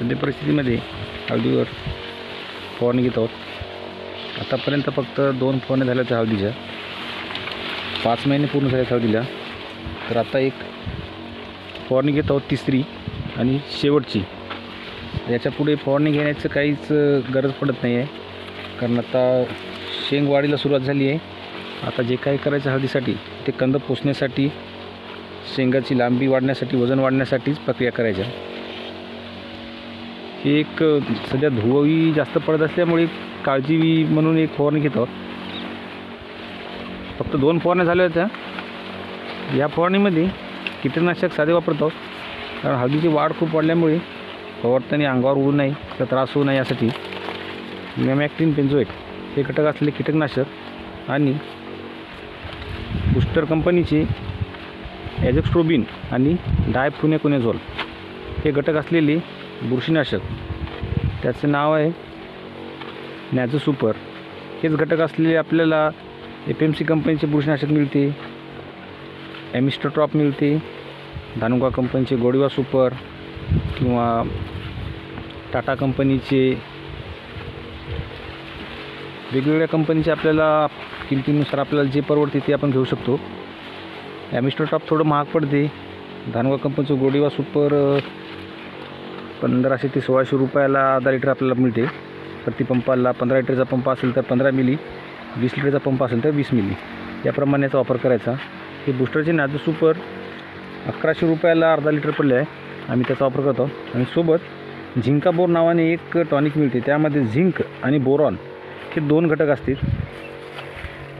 सध्या परिस्थितीमध्ये हळदीवर फवारणी घेत आहोत. आतापर्यंत फक्त दोन फवारण्या झाल्या होत्या हळदीच्या. पाच महिने पूर्ण झाले आहेत हळदीला. तर आता एक फवारणी घेत आहोत तिसरी आणि शेवटची. याच्यापुढे फवारणी घेण्याचं काहीच गरज पडत नाही आहे कारण आता शेंग वाढीला सुरुवात झाली आहे. आता जे काही करायचं हळदीसाठी ते कंद पोचण्यासाठी शेंगाची लांबी वाढण्यासाठी वजन वाढण्यासाठीच प्रक्रिया करायच्या. ही एक सध्या धुवही जास्त पडत असल्यामुळे काळजी म्हणून एक फवारणी घेत. आहोत फक्त दोन फवारण्या झाल्या होत्या. या फवारणीमध्ये कीटकनाशक साधे वापरतो. कारण हळदीची वाढ खूप वाढल्यामुळे फवारताना अंगावर उडू नये तर त्रास होऊ नये यासाठी मॅमॅक्टिन पेन्झोएट हे घटक असलेले कीटकनाशक आणि बुस्टर कंपनीचे ॲजेक्स्ट्रोबिन आणि डायफुनेकोनेझोल हे घटक असलेले बुरशीनाशक. त्याचं नाव आहे नॅझो सुपर. हेच घटक असलेले आपल्याला एफ एम सी कंपनीचे बुरशीनाशक मिळते. ॲमिस्टोट्रॉप मिळते. धानुका कंपनीचे गोडिवा सुपर किंवा टाटा कंपनीचे वेगवेगळ्या कंपनीचे आपल्याला किमतीनुसार आपल्याला जे परवडते ते आपण घेऊ शकतो. ॲमिस्टोट्रॉप थोडं महाग पडते. धानुका कंपनीचं गोडिवा सुपर पंधराशे ते सोळाशे रुपयाला आधा लिटर आपल्याला मिळते. प्रति पंपाला पंधरा लिटरचा पंप असेल तर पंधरा मिली वीस लिटरचा पंप असेल तर वीस मिली. याप्रमाणे याचा वापर करायचा. हे बुस्टरचे नाजू सुपर अकराशे रुपयाला अर्धा लिटर पडले आहे. आम्ही त्याचा वापर करतो. आणि सोबत झिंका बोर नावाने एक टॉनिक मिळते. त्यामध्ये झिंक आणि बोरॉन हे दोन घटक असतील.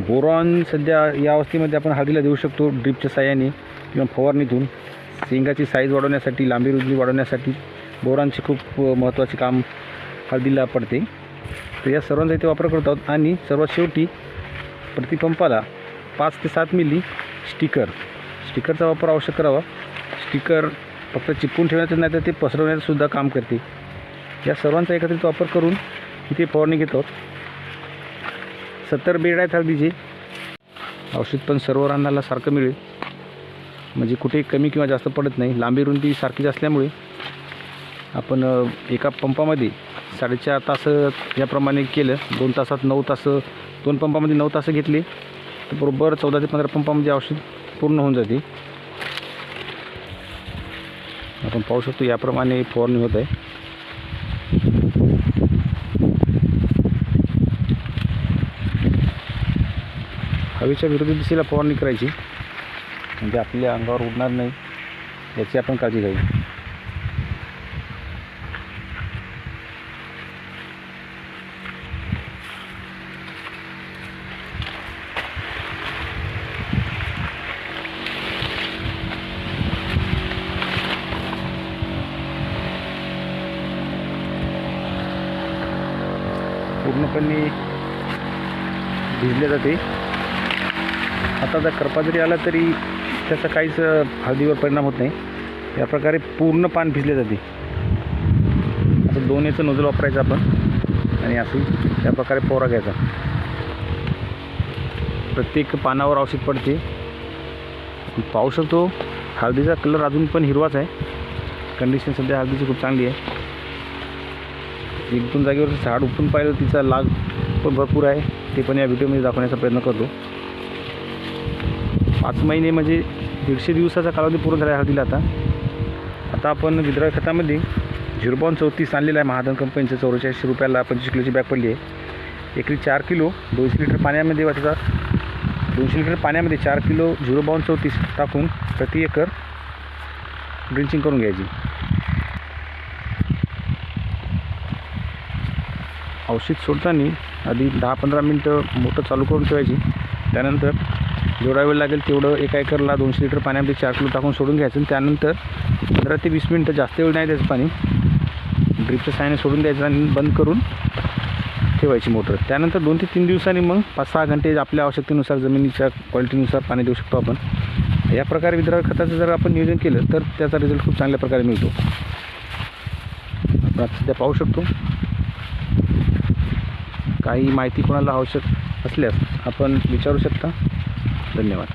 बोरॉन सध्या या अवस्थेमध्ये आपण हळदीला देऊ शकतो ड्रिपच्या साह्याने किंवा फवारणीतून. शेंगाची साईज वाढवण्यासाठी लांबी रुंदी वाढवण्यासाठी. बोरांचे खूप महत्त्वाचे काम हळदीला पडते. तर या सर्वांचा इथे वापर करत आहोत आणि सर्वात शेवटी प्रतिपंपाला पाच ते सात मिली स्टिकर. स्टिकरचा वापर आवश्यक करावा. स्टिकर फक्त चिपकून ठेवण्याचं नाही तर ते पसरवण्याचं सुद्धा काम करते. या सर्वांचा एकत्रित वापर करून इथे फवारणी घेत आहोत. सत्तर बेड आहेत हळदीचे. औषध पण सर्व रानाला सारखं मिळेल. म्हणजे कुठे कमी किंवा जास्त पडत नाही. लांबी रुंदी सारखीच असल्यामुळे आपण एका पंपामध्ये साडेचार तास याप्रमाणे केलं. दोन तासात नऊ तास दोन पंपामध्ये नऊ तास घेतले. तर बरोबर चौदा ते पंधरा पंपामध्ये म्हणजे औषध पूर्ण होऊन जाते. आपण पाहू शकतो याप्रमाणे फवारणी होत आहे. हवेच्या विरुद्ध दिशेला फवारणी करायची. म्हणजे आपल्या अंगावर उडणार नाही. याची आपण काळजी घ्यावी. पूर्णपणे भिजले जाते. आता जर करपा जरी आला तरी त्याचा काहीच हळदीवर परिणाम होत नाही. या प्रकारे पूर्ण पान भिजले जाते. असं दोन याचं नोजल वापरायचं आपण. आणि असं त्या प्रकारे पोरा घ्यायचा. प्रत्येक पानावर औषध पडते. पाहू शकतो हळदीचा कलर अजून पण हिरवाच आहे. कंडिशन सध्या हळदीची खूप चांगली आहे. एक दोन जागेवर झाड उपटून पाहिलं तिचा लाग पण भरपूर आहे. ते पण या व्हिडिओमध्ये दाखवण्याचा प्रयत्न करतो. पाच महिने म्हणजे दीडशे दिवसाचा कालावधी पूर्ण झाला आहे हळदीला आता. आता आपण विद्रा खतामध्ये झिरो पॉईंट चौतीस आणलेलं आहे महादन कंपनीचं चौवेचाळीसशे रुपयाला पंचवीस किलोची बॅग पडली आहे. एकरी चार किलो दोनशे लिटर पाण्यामध्ये वाटतात दोनशे लिटर पाण्यामध्ये चार किलो झिरो बावन्न चौतीस टाकून प्रति एकर ड्रिंचिंग करून घ्यायची. औषध सोडताना आधी दहा पंधरा मिनटं मोटर चालू करून ठेवायची. त्यानंतर जेवढा वेळ लागेल तेवढं एका एकरला दोनशे लिटर पाण्यामध्ये चार किलो टाकून सोडून घ्यायचं त्यानंतर पंधरा ते वीस मिनटं जास्त वेळ नाही द्यायचं पाणी. ड्रिपच्या सायने सोडून द्यायचं आणि बंद करून ठेवायची मोटर. त्यानंतर दोन ते तीन दिवसांनी मग पाच सहा घंटे आपल्या आवश्यकतेनुसार जमिनीच्या क्वालिटीनुसार पाणी देऊ शकतो आपण. या प्रकारे विद्राव्य खताचं जर आपण नियोजन केलं तर त्याचा रिझल्ट खूप चांगल्या प्रकारे मिळतो. आपण सध्या पाहू शकतो. काही माहिती कोणाला आवश्यक असल्यास आपण विचारू शकता. धन्यवाद.